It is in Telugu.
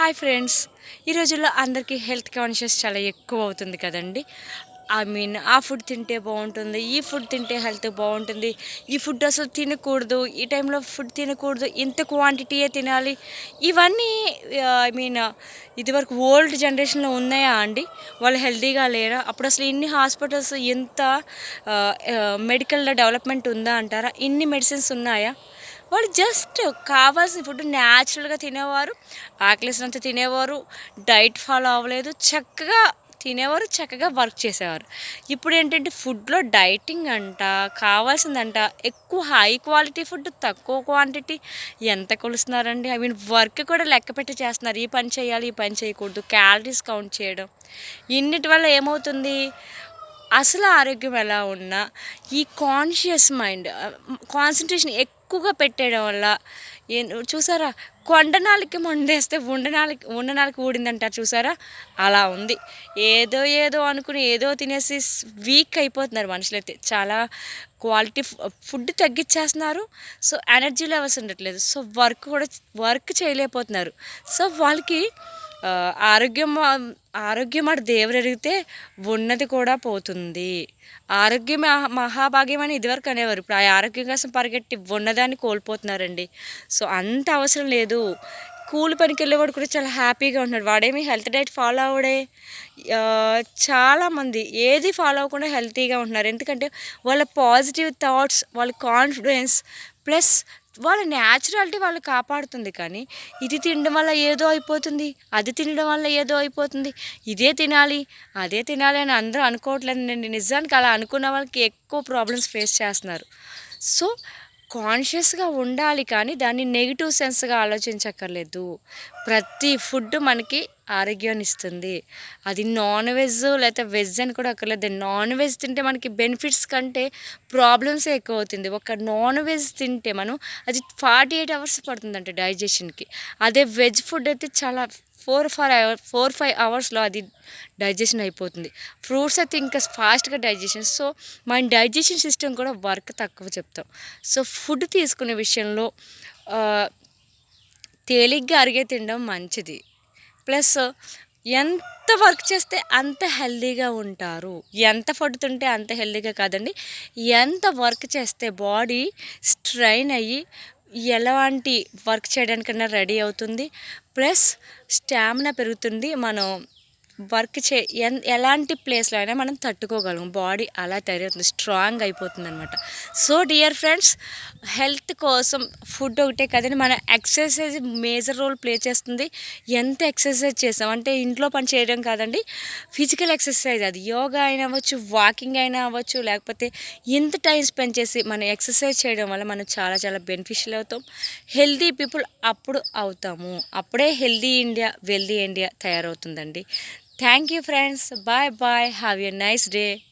Hi friends. ఈ రోజుల్లో అందరికీ హెల్త్ కాన్షియస్ చాలా ఎక్కువ అవుతుంది కదండి. ఐ మీన్ ఆ ఫుడ్ తింటే బాగుంటుంది ఈ ఫుడ్ తింటే హెల్త్ బాగుంటుంది. ఈ ఫుడ్ అసలు తినకూడదు ఈ టైంలో ఫుడ్ తినకూడదు ఇంత క్వాంటిటీయే తినాలి. ఇవన్నీ ఐ మీన్ ఇదివరకు ఓల్డ్ జనరేషన్లో ఉన్నాయా అండి? వాళ్ళు హెల్తీగా లేరా? అప్పుడు అసలు ఇన్ని హాస్పిటల్స్ ఎంత మెడికల్లో డెవలప్మెంట్ ఉందా అంటారా? ఇన్ని మెడిసిన్స్ ఉన్నాయా? వాళ్ళు జస్ట్ కావాల్సిన ఫుడ్ న్యాచురల్గా తినేవారు ఆకలిసినంత తినేవారు డైట్ ఫాలో అవ్వలేదు చక్కగా తినేవారు చక్కగా వర్క్ చేసేవారు. ఇప్పుడు ఏంటంటే ఫుడ్లో డైటింగ్ అంట కావాల్సిందంట ఎక్కువ హై క్వాలిటీ ఫుడ్ తక్కువ క్వాంటిటీ ఎంత కొలుస్తున్నారండి? ఐ మీన్ వర్క్ కూడా లెక్క పెట్టి చేస్తున్నారు. ఈ పని చేయాలి ఈ పని చేయకూడదు క్యాలరీస్ కౌంట్ చేయడం. ఇన్నిటి వల్ల ఏమవుతుంది? అసలు ఆరోగ్యం ఎలా ఉన్నా ఈ కాన్షియస్ మైండ్ కాన్సన్ట్రేషన్ ఎక్కువగా పెట్టేయడం వల్ల చూసారా? కొండనాలకి మండేస్తే ఉండనాలకి ఉండనాలకి ఊడిందంటారు చూసారా? అలా ఉంది. ఏదో ఏదో అనుకుని ఏదో తినేసి వీక్ అయిపోతున్నారు మనుషులైతే. చాలా క్వాలిటీ ఫుడ్ తగ్గించేస్తున్నారు. సో ఎనర్జీ లెవెల్స్ ఉండట్లేదు. సో వర్క్ కూడా వర్క్ చేయలేకపోతున్నారు. సో వాళ్ళకి ఆరోగ్యం ఆరోగ్యం అటు దేవుడు అడిగితే ఉన్నది కూడా పోతుంది. ఆరోగ్యం మహాభాగ్యం అని ఇదివరకు అనేవారు. ఇప్పుడు ఆ ఆరోగ్యం కోసం పరిగెట్టి ఉన్నదాన్ని కోల్పోతున్నారండి. సో అంత అవసరం లేదు. కూలి పనికి వెళ్ళేవాడు కూడా చాలా హ్యాపీగా ఉన్నాడు వాడేమి హెల్త్ డైట్ ఫాలో అవడే చాలామంది ఏది ఫాలో అవ్వకుండా హెల్తీగా ఉంటున్నారు. ఎందుకంటే వాళ్ళ పాజిటివ్ థాట్స్ వాళ్ళ కాన్ఫిడెన్స్ ప్లస్ వాళ్ళ న్యాచురాలిటీ వాళ్ళు కాపాడుతుంది కానీ ఇది తినడం వల్ల ఏదో అయిపోతుంది అది తినడం వల్ల ఏదో అయిపోతుంది ఇదే తినాలి అదే తినాలి అని అందరూ అనుకోవట్లేదండి నిజానికి అలా అనుకున్న వాళ్ళకి ఎక్కువ ప్రాబ్లమ్స్ ఫేస్ చేస్తున్నారు. సో కాన్షియస్గా ఉండాలి కానీ దాన్ని నెగిటివ్ సెన్స్గా ఆలోచించక్కర్లేదు. ప్రతి ఫుడ్ మనకి ఆరోగ్యాన్ని ఇస్తుంది. అది నాన్ వెజ్ లేకపోతే వెజ్ అని కూడా అక్కర్లేదు. నాన్ వెజ్ తింటే మనకి బెనిఫిట్స్ కంటే ప్రాబ్లమ్సే ఎక్కువ అవుతుంది ఒక నాన్ వెజ్ తింటే మనం అది ఫార్టీ ఎయిట్ అవర్స్ పడుతుందంట డైజెషన్కి అదే వెజ్ ఫుడ్ అయితే చాలా four five hour four five అవర్స్లో అది డైజెషన్ అయిపోతుంది. ఫ్రూట్స్ అయితే ఇంకా ఫాస్ట్గా డైజెషన్ సో మన డైజెషన్ సిస్టమ్ కూడా వర్క్ తక్కువ చెప్తాం. సో ఫుడ్ తీసుకునే విషయంలో తేలిగ్గా అరిగే తినడం మంచిది. ప్లస్ ఎంత వర్క్ చేస్తే అంత హెల్దీగా ఉంటారు. ఎంత ఫుడ్ తింటే అంత హెల్దీగా కాదండి. ఎంత వర్క్ చేస్తే బాడీ స్ట్రైన్ అయ్యి ఎలాంటి వర్క్ చేయడానికన్నా రెడీ అవుతుంది. ప్లస్ స్టామినా పెరుగుతుంది. మనం వర్క్ చే ఎలాంటి ప్లేస్లో అయినా మనం తట్టుకోగలం. బాడీ అలా తయారవుతుంది స్ట్రాంగ్ అయిపోతుంది అనమాట సో డియర్ ఫ్రెండ్స్ హెల్త్ కోసం ఫుడ్ ఒకటే కదండి మన ఎక్సర్సైజ్ మేజర్ రోల్ ప్లే చేస్తుంది. ఎంత ఎక్సర్సైజ్ చేసాం? అంటే ఇంట్లో పని చేయడం కాదండి ఫిజికల్ ఎక్సర్సైజ్ అది. యోగా అయినా అవ్వచ్చు వాకింగ్ అయినా అవ్వచ్చు లేకపోతే ఎంత టైం స్పెండ్ చేసి మనం ఎక్సర్సైజ్ చేయడం వల్ల మనం చాలా చాలా బెనిఫిషియల్ అవుతాం. హెల్దీ పీపుల్ అప్పుడు అవుతాము. అప్పుడే హెల్దీ ఇండియా వెల్దీ ఇండియా తయారవుతుందండి. Thank you, friends. Bye bye. Have a nice day.